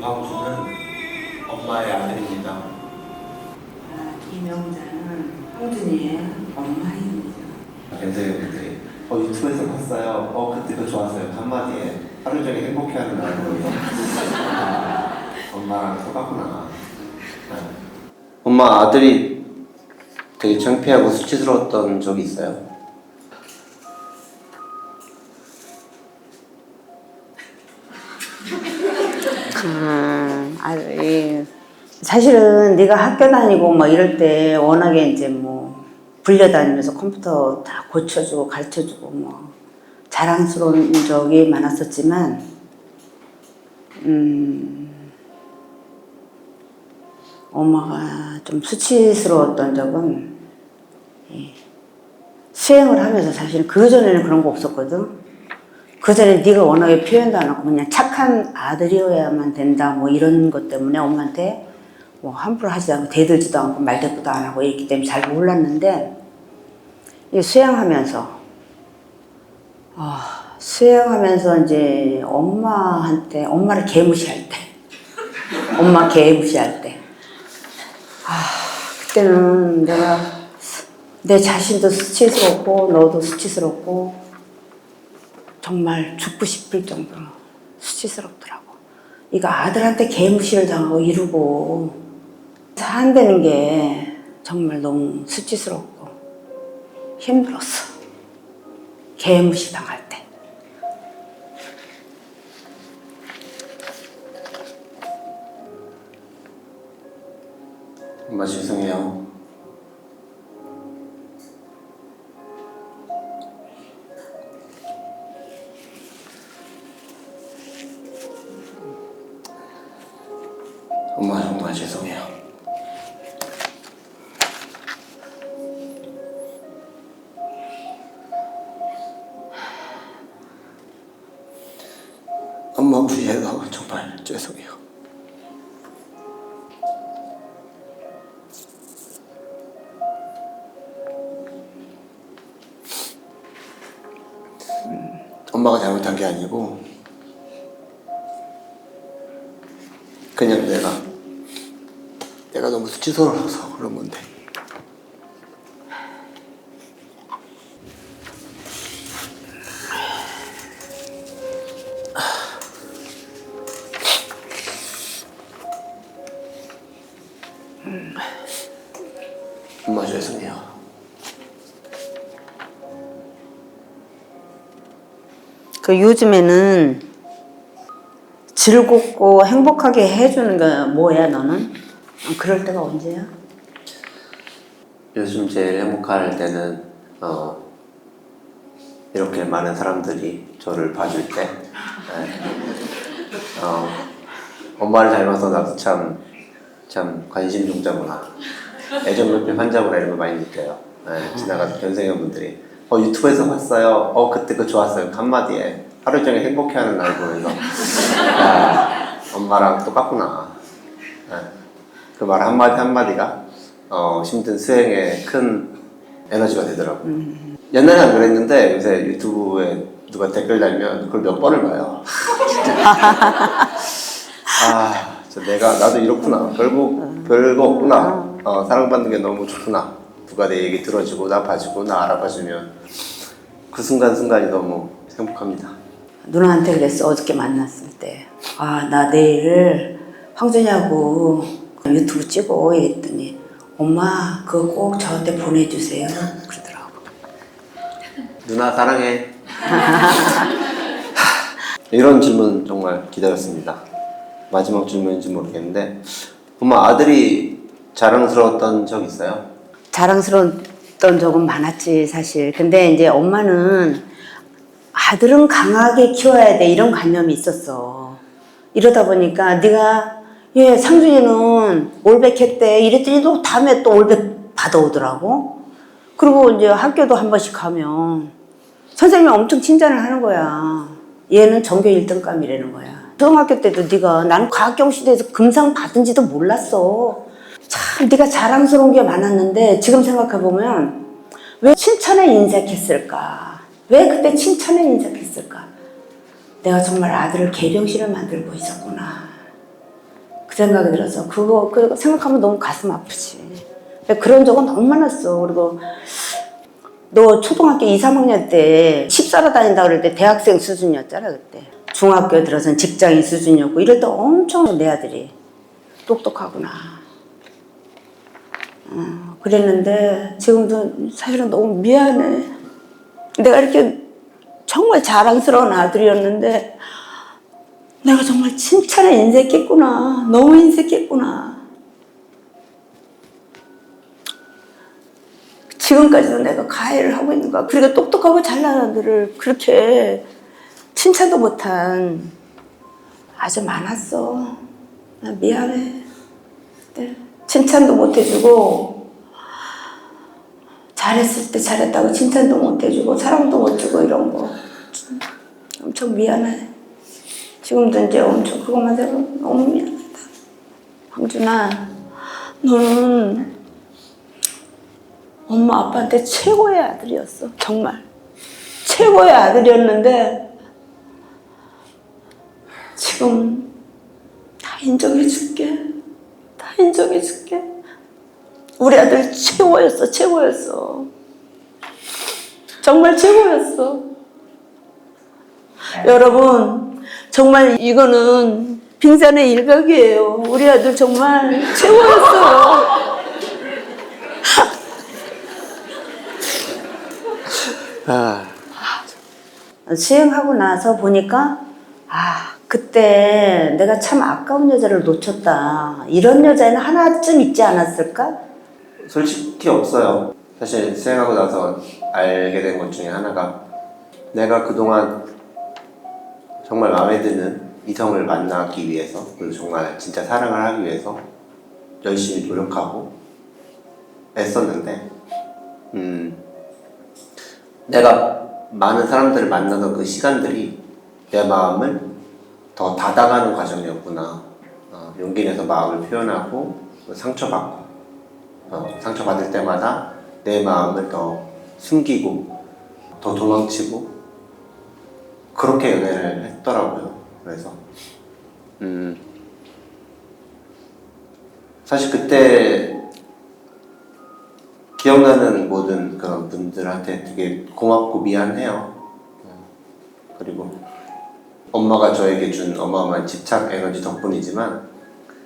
유광수는 엄마의 아들입니다. 아, 이명자는 황준이의 엄마입니다. 연세대분들이 어 유튜브에서 봤어요. 어 그때 그 좋았어요. 한마디에 하루 종일 행복해하는 얼굴이 아, 엄마랑 똑같구나. 네. 엄마 아들이 되게 창피하고 수치스러웠던 적이 있어요? 음, 아, 이, 사실은 네가 학교 다니고 뭐 이럴 때 워낙에 이제 뭐 불려다니면서 컴퓨터 다 고쳐주고 가르쳐주고 뭐 자랑스러운 적이 많았었지만 음, 엄마가 좀 수치스러웠던 적은 예, 수행을 하면서 사실 그 전에는 그런 거 없었거든. 그 전에 네가 워낙에 표현도 안 하고 그냥 착한 아들이어야만 된다 뭐 이런 것 때문에 엄마한테 뭐 함부로 하지 않고 대들지도 않고 말대꾸도 안 하고 이랬기 때문에 잘 몰랐는데 이 수행하면서 아 수행하면서 이제 엄마한테 엄마를 개무시할 때 엄마 개무시할 때 아, 그때는 내가 내 자신도 수치스럽고 너도 수치스럽고 정말 죽고 싶을 정도로 수치스럽더라고. 이거 아들한테 개무시를 당하고 이러고 산다는 게 정말 너무 수치스럽고 힘들었어. 개무시 당할 때. 엄마 죄송해요. 엄마 정말 죄송해요. 엄마 무시해서 정말 죄송해요. 엄마가 잘못한 게 아니고 그냥 내가 내가 너무 수치스러워서 그런 건데 그 요즘에는 즐겁고 행복하게 해주는 거 뭐야 너는? 그럴 때가 언제야? 요즘 제일 행복할 때는 어, 이렇게 많은 사람들이 저를 봐줄 때. 네. 어, 엄마를 닮아서 나도 참, 참 관심 종자구나. 애정결핍 환자구나 이런 거 많이 느껴요. 네, 지나가는 변생현 분들이. 어, 유튜브에서 봤어요. 어 그때 그 좋았어요. 한마디에. 하루 종일 행복해하는 날 보면서 야, 엄마랑 똑같구나. 네. 그 말 한마디 한마디가 어, 힘든 수행에 큰 에너지가 되더라고요. 옛날에 안 그랬는데 요새 유튜브에 누가 댓글 달면 그걸 몇 번을 봐요. 아, 저 내가 나도 이렇구나. 결국 별거 없구나. 어, 사랑받는 게 너무 좋구나. 누가 내 얘기 들어주고 나 봐주고 나 알아봐주면 그 순간 순간이 너무 행복합니다. 누나한테 그랬어 어저께 만났을 때. 아 나 내일 황준이하고 유튜브 찍어 이랬더니 엄마 그거 꼭 저한테 보내주세요 그러더라고. 누나 사랑해. 이런 질문 정말 기다렸습니다. 마지막 질문인지 모르겠는데, 엄마 아들이 자랑스러웠던 적 있어요? 자랑스러웠던 적은 많았지 사실. 근데 이제 엄마는 아들은 강하게 키워야 돼 이런 관념이 있었어. 이러다 보니까 네가 얘 상준이는 올백했대 이랬더니 또 다음에 또 올백 받아오더라고. 그리고 이제 학교도 한 번씩 가면 선생님이 엄청 칭찬을 하는 거야. 얘는 전교 1등감이라는 거야. 초등학교 때도 네가 나는 과학경시대에서 금상 받은지도 몰랐어. 참 네가 자랑스러운 게 많았는데 지금 생각해 보면 왜 칭찬에 인색했을까? 왜 그때 칭찬에 인색했을까? 내가 정말 아들을 개병실을 만들고 있었구나. 그 생각이 들어서 그거 그 생각하면 너무 가슴 아프지. 그런 적은 너무 많았어. 그리고 너 초등학교 2, 3학년 때 십사로 다닌다 그럴 때 대학생 수준이었잖아 그때. 중학교 들어선 직장인 수준이었고 이럴 때 엄청 내 아들이 똑똑하구나. 어, 그랬는데 지금도 사실은 너무 미안해. 내가 이렇게 정말 자랑스러운 아들이었는데 내가 정말 칭찬에 인색했구나. 너무 인색했구나. 지금까지도 내가 가해를 하고 있는 거야. 그리고 똑똑하고 잘난 아들을 그렇게 칭찬도 못한 아주 많았어. 나 미안해. 네. 칭찬도 못 해주고 잘했을 때 잘했다고 칭찬도 못 해주고 사랑도 못 주고 이런 거 엄청 미안해. 지금도 이제 엄청 그것만 생각 너무 미안하다. 황준아, 너는 엄마 아빠한테 최고의 아들이었어. 정말 최고의 아들이었는데 지금 다 인정해줄게. 다 인정해줄게. 우리 아들 최고였어, 최고였어. 정말 최고였어. 여러분, 정말 이거는 빙산의 일각이에요. 우리 아들 정말 최고였어요. 아, 수행하고 나서 보니까 아 그때 내가 참 아까운 여자를 놓쳤다 이런 여자는 하나쯤 있지 않았을까? 솔직히 없어요. 사실 수행하고 나서 알게 된 것 중에 하나가 내가 그동안 정말 마음에 드는 이성을 만나기 위해서 그리고 정말 진짜 사랑을 하기 위해서 열심히 노력하고 애썼는데 음 내가 많은 사람들을 만나던 그 시간들이 내 마음을 더 닫아가는 과정이었구나. 어, 용기 내서 마음을 표현하고 상처받고 어, 상처받을 때마다 내 마음을 더 숨기고 더 도망치고 그렇게 연애를 했더라고요. 그래서 음 사실 그때 기억나는 모든 그런 분들한테 되게 고맙고 미안해요. 어, 그리고 엄마가 저에게 준 어마어마한 집착 에너지 덕분이지만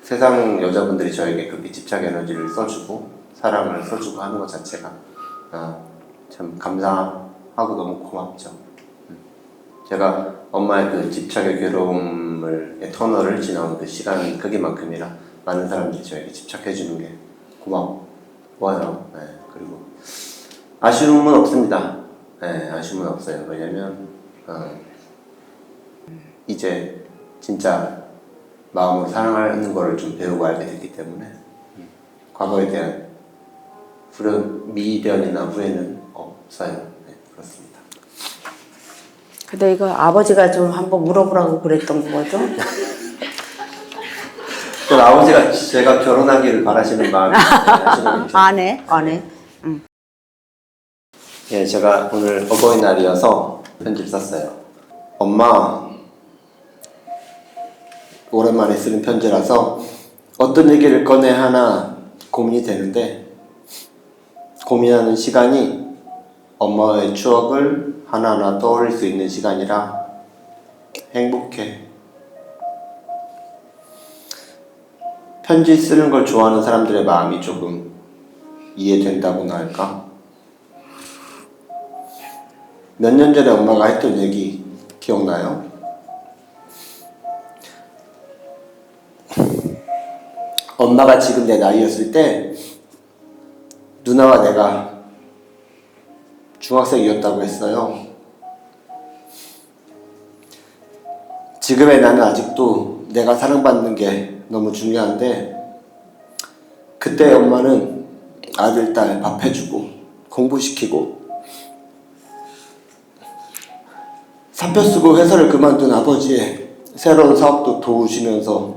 세상 여자분들이 저에게 그렇게 집착 에너지를 써주고 사랑을 써주고 하는 것 자체가 아, 참 감사하고 너무 고맙죠. 음. 제가 엄마의 그 집착의 괴로움을 의 터널을 지나온 그 시간 크기만큼이나 많은 사람들이 저에게 집착해 주는 게 고마워요. 네, 그리고 아쉬움은 없습니다. 네, 아쉬움은 없어요. 왜냐면 어, 이제 진짜 마음으로 사랑하는 거를 좀 배우고 알게 됐기 때문에 음, 과거에 대한 후련, 미련이나 후회는 없어요. 네. 근데 이거 아버지가 좀 한번 물어보라고 그랬던 거거든. 또 아버지가 제가 결혼하기를 바라시는 마음이 하시는 게안 해, 안 해. 예, 제가 오늘 어버이날이어서 편지를 썼어요. 엄마, 오랜만에 쓰는 편지라서 어떤 얘기를 꺼내야 하나 고민이 되는데 고민하는 시간이 엄마의 추억을 하나하나 떠올릴 수 있는 시간이라 행복해. 편지 쓰는 걸 좋아하는 사람들의 마음이 조금 이해된다고나 할까? 몇 년 전에 엄마가 했던 얘기 기억나요? 엄마가 지금 내 나이였을 때 누나와 내가 중학생이었다고 했어요. 지금의 나는 아직도 내가 사랑받는 게 너무 중요한데 그때 엄마는 아들, 딸 밥 해주고 공부시키고 사표 쓰고 회사를 그만둔 아버지의 새로운 사업도 도우시면서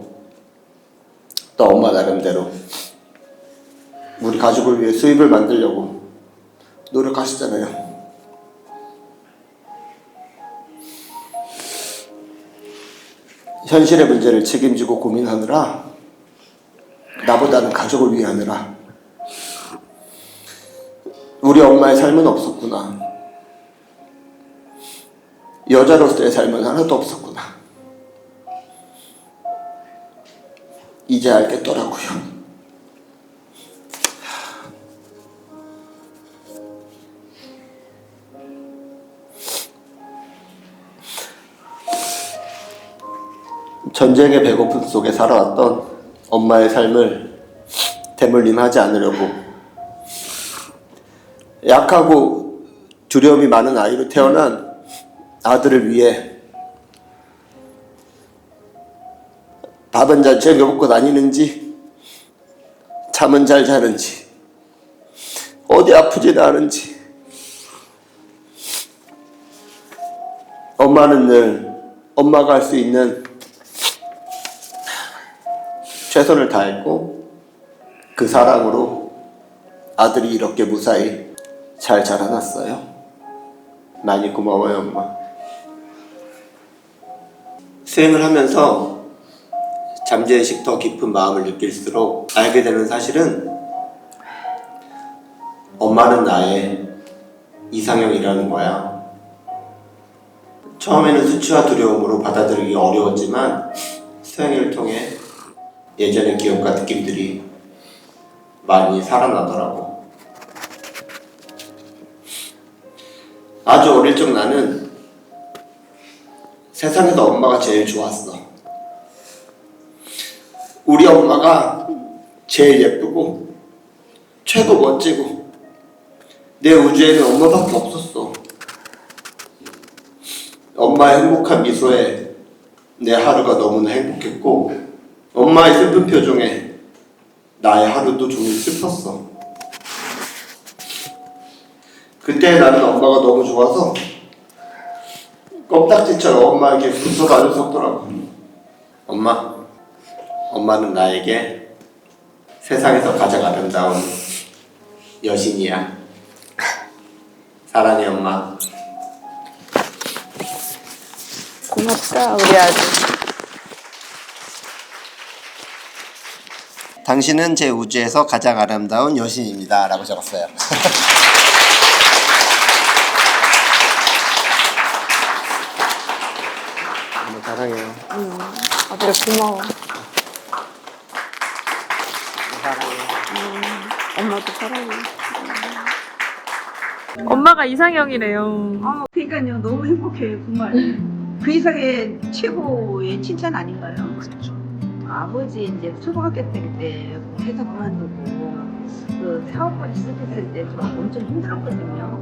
또 엄마 나름대로 우리 가족을 위해 수입을 만들려고 노력하시잖아요. 현실의 문제를 책임지고 고민하느라 나보다는 가족을 위하느라 우리 엄마의 삶은 없었구나. 여자로서의 삶은 하나도 없었구나. 이제 알겠더라고요. 전쟁의 배고픔 속에 살아왔던 엄마의 삶을 대물림하지 않으려고 약하고 두려움이 많은 아이로 태어난 아들을 위해 밥은 잘 챙겨 먹고 다니는지 잠은 잘 자는지 어디 아프지는 않은지. 엄마는 늘 엄마가 할 수 있는 최선을 다했고 그 사랑으로 아들이 이렇게 무사히 잘 자라났어요. 많이 고마워요, 엄마. 수행을 하면서 잠재의식 더 깊은 마음을 느낄수록 알게 되는 사실은 엄마는 나의 이상형이라는 거야. 처음에는 수치와 두려움으로 받아들이기 어려웠지만 수행을 통해 예전의 기억과 느낌들이 많이 살아나더라고. 아주 어릴 적 나는 세상에서 엄마가 제일 좋았어. 우리 엄마가 제일 예쁘고 최고 멋지고 내 우주에는 엄마밖에 없었어. 엄마의 행복한 미소에 내 하루가 너무나 행복했고 엄마의 슬픈 표정에 나의 하루도 종일 슬펐어. 그때 나는 엄마가 너무 좋아서 껍딱지처럼 엄마에게 붙어 없더라고. 엄마, 엄마는 나에게 세상에서 가장 아름다운 여신이야. 사랑해 엄마. 고맙다 우리 아들. 당신은 제 우주에서 가장 아름다운 여신입니다. 라고 적었어요. 너무 사랑해요. 아들 고마워. 엄마도 사랑해. 엄마가 이상형이래요. 아, 그러니까요. 너무 행복해요, 정말. 그 이상의 최고의 칭찬 아닌가요? 아버지 이제 초등학교 때 그때 회사 그만두고 그 사업까지 시작했을 때 좀 엄청 힘들었거든요.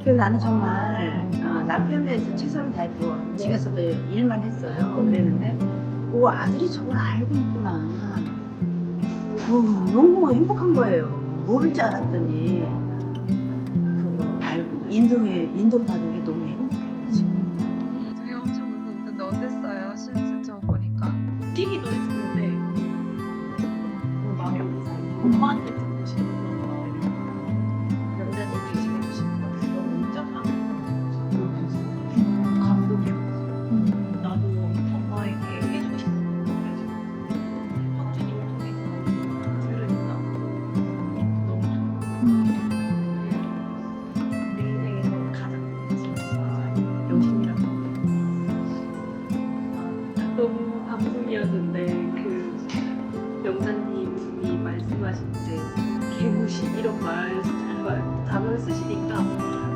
그래서 나는 정말 어, 남편에 대해서 최선을 다했고 집에서도 일만 했어요. 그랬는데 오 아들이 저걸 알고 있구나. 어, 너무 행복한 거예요. 모를 줄 알았더니 그거 알고 인도에 인도 받은 게 너무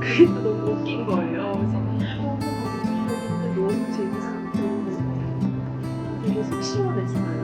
그게 또 너무 웃긴 거예요. 그래서 너무 재밌었고 되게 속 시원했어요.